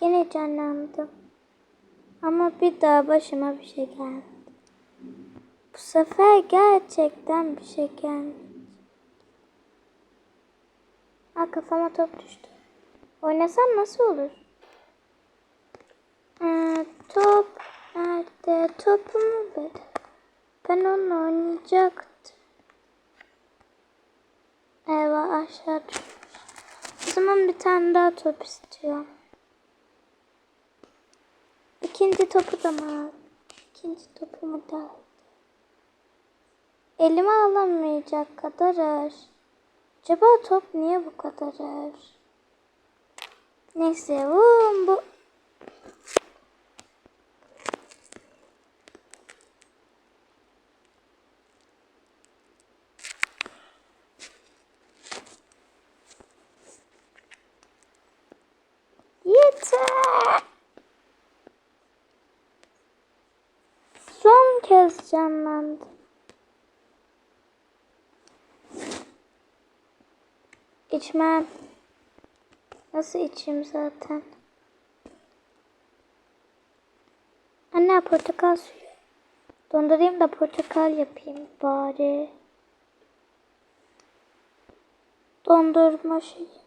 Gene canlandım. Ama bir daha başıma bir şey geldi. Bu sefer gerçekten bir şey gelmedi. Aa kafama top düştü. Oynasam nasıl olur? Ee, top nerede? Topumu ver. Ben onunla oynayacaktım. Eyvah aşağı düşmüş. O zaman bir tane daha top istiyorum. İkinci topu da mı al? İkinci topumu da al. Elime alamayacak kadar ağır. Acaba top niye bu kadar ağır? Neyse vum bu. Canlandı. İçmem. Nasıl içeyim zaten? Anne portakal suyu. Dondurayım da portakal yapayım bari. Dondurma şeyi.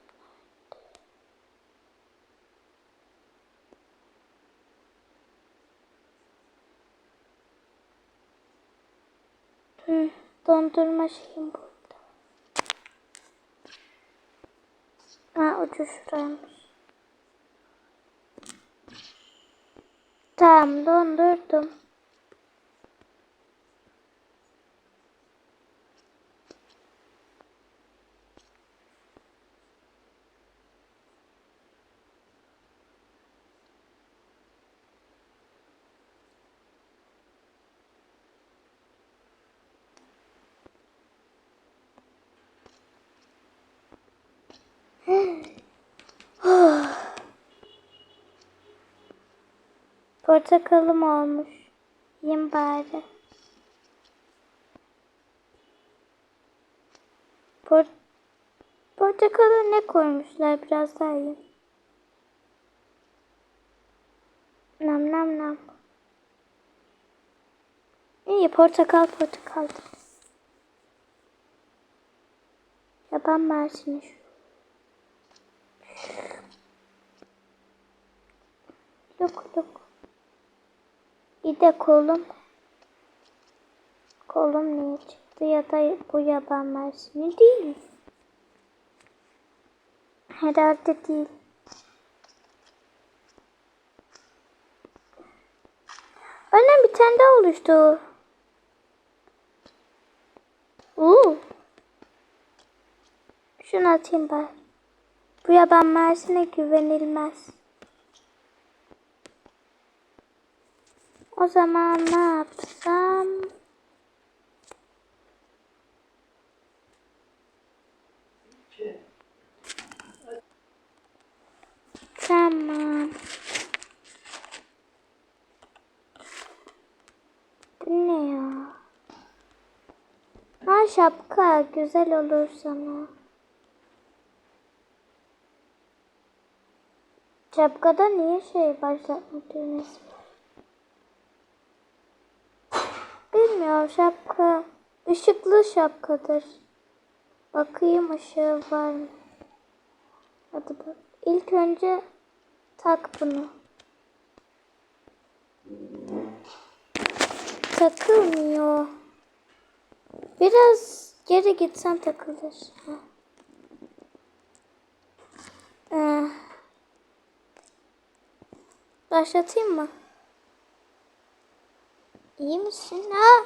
Dondurma şeyim burada. Ha ucu şuraymış. Tamam dondurdum. Portakalım olmuş. Yiyeyim bari. Port Portakala ne koymuşlar biraz daha yiyeyim. Nam nam nam. İyi portakal portakal. Yaban mersini şu. Luk luk. Bir de kolum. Kolum niye çıktı ya da bu yaban mersini değil. Herhalde değil. Annem bir tane daha oluştu. Oo. Şunu atayım ben. Bu yaban mersine güvenilmez. O zaman ne yapsam? Tamam. Ne ya? Ha şapka güzel olur sana. Şapkada niye şey başlatma düğmesi Bilmiyorum şapka. Işıklı şapkadır. Bakayım ışığı var mı? Hadi bak. İlk önce tak bunu. Takılmıyor. Biraz geri gitsen takılır. Ee, başlatayım mı? İyi misin? Ha?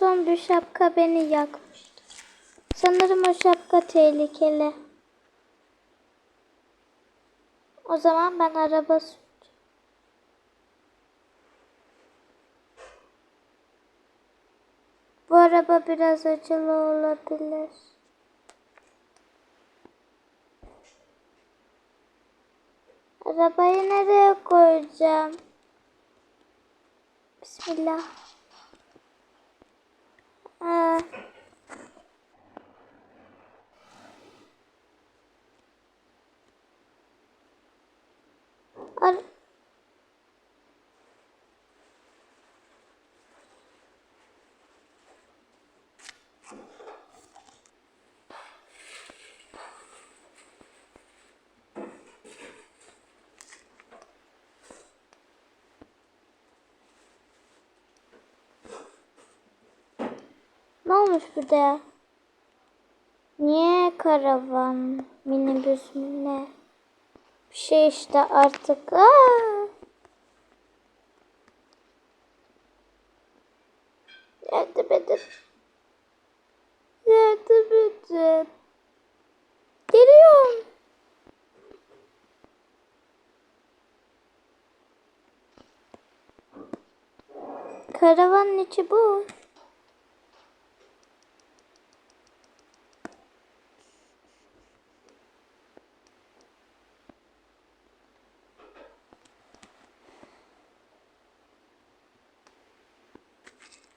Son bir şapka beni yakmıştı. Sanırım o şapka tehlikeli. O zaman ben araba. Bu araba biraz acılı olabilir. Arabayı nereye koyacağım? Bismillah. Aa. Ne olmuş burada ya? Niye karavan, minibüs mü ne? Bir şey işte artık. Aa! Yardım edin. Geliyorum. Karavanın içi bu.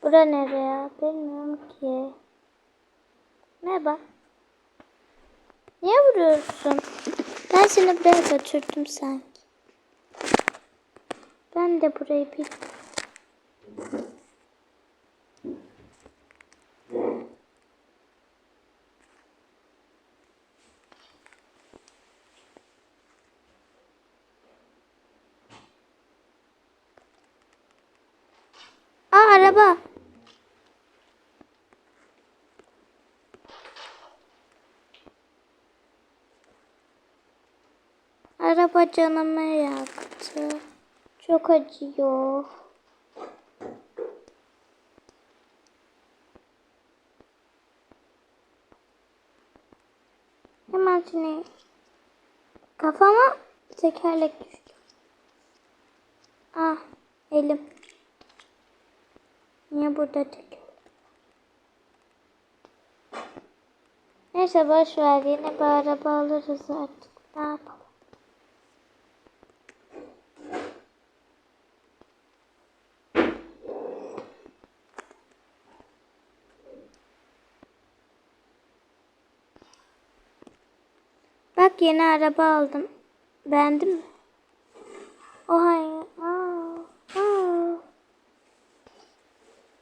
Bura nereye? Bilmiyorum ki. Merhaba. Niye vuruyorsun? Ben seni buraya götürdüm sanki. Ben de burayı bil. Aa araba. Araba canımı yaktı. Çok acıyor. Hemen seni kafama tekerlek düştü. Ah elim. Niye burada tekerlek? Neyse boş ver yine bir araba alırız artık. Ne yapalım? Bak yeni araba aldım. Beğendin mi? O hayır. Aa, aa.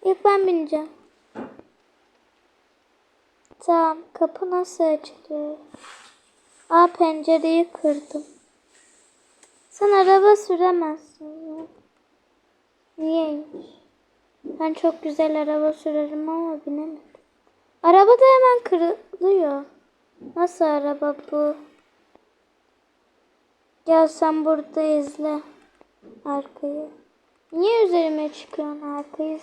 İlk ben bineceğim. Tamam. Kapı nasıl açılıyor? Aa pencereyi kırdım. Sen araba süremezsin. ya. Niyeymiş? Ben çok güzel araba sürerim ama binemedim. Araba da hemen kırılıyor. Nasıl araba bu? Gel sen burada izle. Arkayı. Niye üzerime çıkıyorsun arkayı?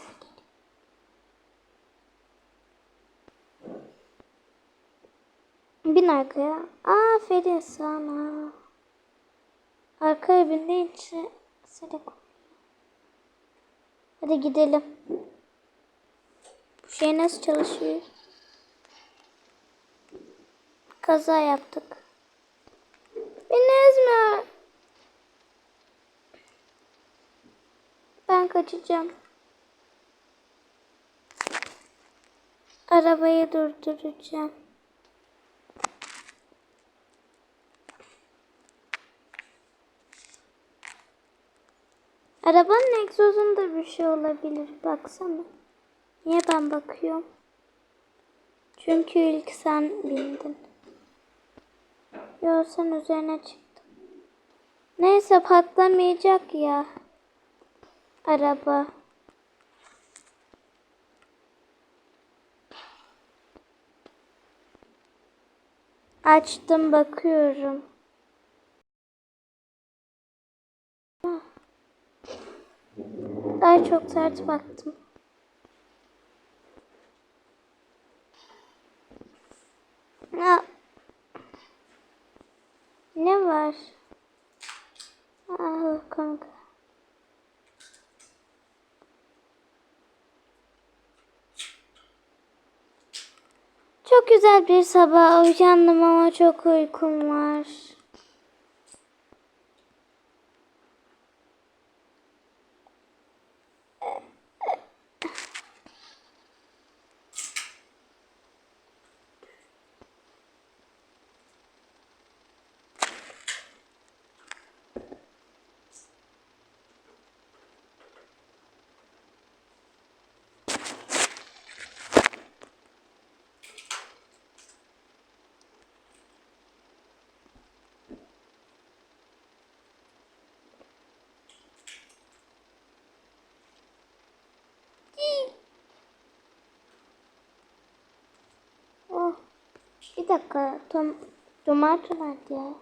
Bin arkaya. Aferin sana. Arkaya bindiğin seni. Hadi gidelim. Bu şey nasıl çalışıyor? Kaza yaptık. Beni ezme. Ben kaçacağım. Arabayı durduracağım. Arabanın egzozunda bir şey olabilir. Baksana. Niye ben bakıyorum? Çünkü ilk sen bindin. Yo sen üzerine çıktın. Neyse patlamayacak ya. Araba. Açtım bakıyorum. Ah. Daha çok sert baktım. Ah. Ne var? Ah kanka. Çok güzel bir sabah uyandım ama çok uykum var. Bir dakika. Tom tomato nerede ya?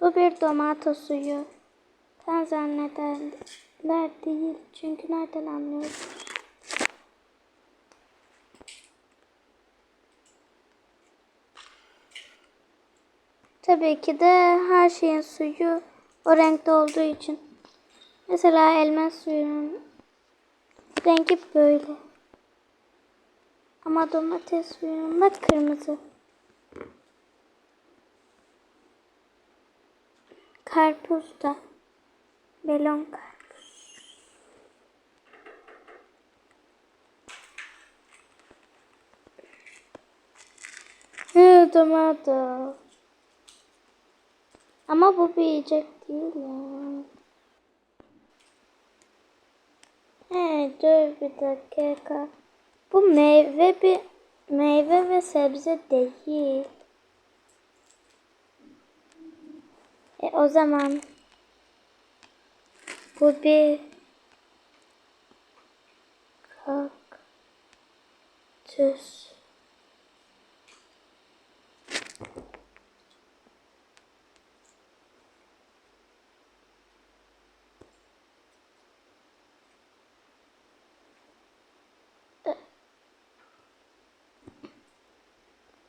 Bu bir domato suyu. Ben zannederler değil. Çünkü nereden anlıyoruz? Tabii ki de her şeyin suyu o renkte olduğu için. Mesela elma suyunun rengi böyle. Ama domates suyunun da kırmızı. Karpuz da. Melon karpuz. Hı, tomato. Ama bu bir yiyecek değil ya. He, dur bir dakika. Bu meyve bir meyve ve sebze değil. E o zaman bu bir kaktüs.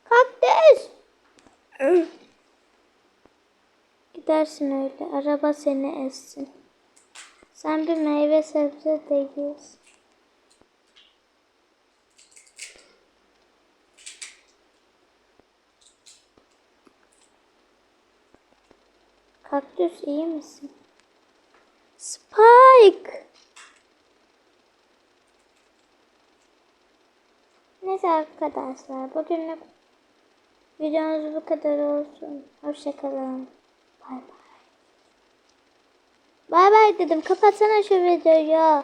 Kaktüs. Gidersin öyle. Araba seni ezsin. Sen bir meyve sebze değilsin. Kaktüs iyi misin? Spike. Neyse arkadaşlar bugünlük videomuz bu kadar olsun. Hoşçakalın. Bay bay. Bay bay dedim. Kapatsana şu videoyu.